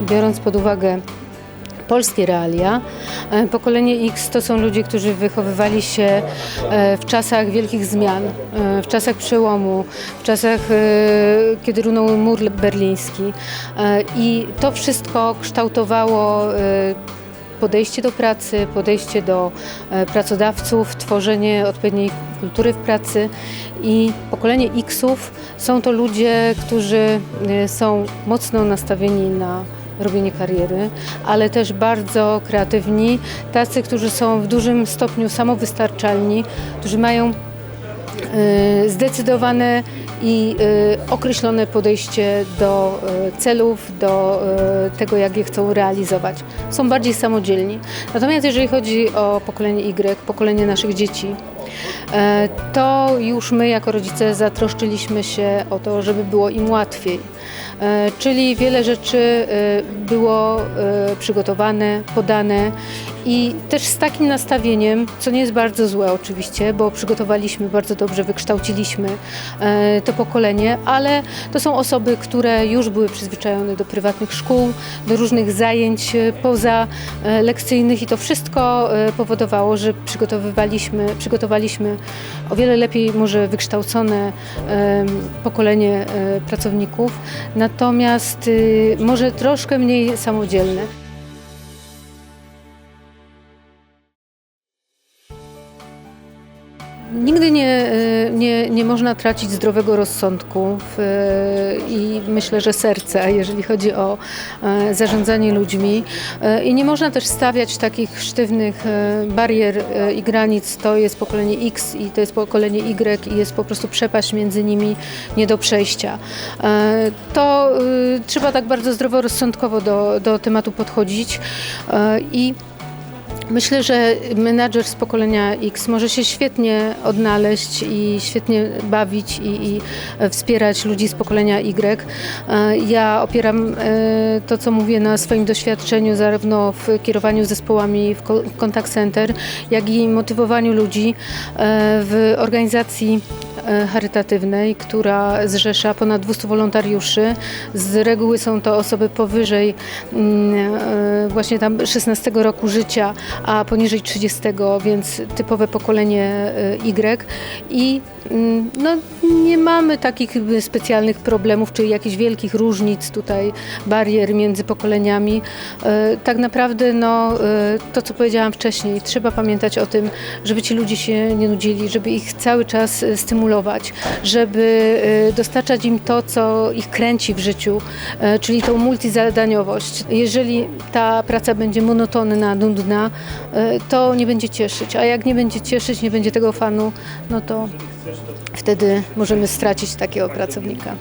biorąc pod uwagę polskie realia. E, Pokolenie X to są ludzie, którzy wychowywali się e, w czasach wielkich zmian, e, w czasach przełomu, w czasach, kiedy runął mur berliński. I to wszystko kształtowało podejście do pracy, podejście do pracodawców, tworzenie odpowiedniej kultury w pracy i pokolenie X-ów są to ludzie, którzy są mocno nastawieni na robienie kariery, ale też bardzo kreatywni, tacy, którzy są w dużym stopniu samowystarczalni, którzy mają e, zdecydowane i e, określone podejście do e, celów, do tego, jak je chcą realizować. Są bardziej samodzielni. Natomiast jeżeli chodzi o pokolenie Y, pokolenie naszych dzieci, to już my jako rodzice zatroszczyliśmy się o to, żeby było im łatwiej. E, Czyli wiele rzeczy e, było e, przygotowane, podane i też z takim nastawieniem, co nie jest bardzo złe oczywiście, bo przygotowaliśmy bardzo dobrze, wykształciliśmy e, to pokolenie, ale to są osoby, które już były przyzwyczajone do prywatnych szkół, do różnych zajęć e, poza e, lekcyjnych i to wszystko e, powodowało, że przygotowywaliśmy, przygotowaliśmy o wiele lepiej może wykształcone pokolenie e, pracowników, natomiast y, może troszkę mniej samodzielne. Nigdy nie, e, nie, nie można tracić zdrowego rozsądku w, e, i myślę, że serca, jeżeli chodzi o e, zarządzanie ludźmi. E, I nie można też stawiać takich sztywnych barier i granic. To jest pokolenie X i to jest pokolenie Y i jest po prostu przepaść między nimi nie do przejścia. To trzeba tak bardzo zdroworozsądkowo do, do tematu podchodzić i Myślę, że menadżer z pokolenia X może się świetnie odnaleźć i świetnie bawić i, i e, wspierać ludzi z pokolenia Y. E, Ja opieram e, to, co mówię na swoim doświadczeniu, zarówno w kierowaniu zespołami w contact center, jak i motywowaniu ludzi w organizacji charytatywnej, która zrzesza ponad 200 wolontariuszy. Z reguły są to osoby powyżej mm, właśnie tam 16 roku życia, a poniżej 30, więc typowe pokolenie e, Y. I mm, no, nie mamy takich jakby specjalnych problemów, czy jakichś wielkich różnic tutaj, barier między pokoleniami. E, Tak naprawdę no, to, co powiedziałam wcześniej, trzeba pamiętać o tym, żeby ci ludzie się nie nudzili, żeby ich cały czas stymulować, żeby dostarczać im to, co ich kręci w życiu, czyli tą multizadaniowość. Jeżeli ta praca będzie monotonna, nudna, to nie będzie cieszyć, a jak nie będzie cieszyć, nie będzie tego fanu, no to wtedy możemy stracić takiego pracownika.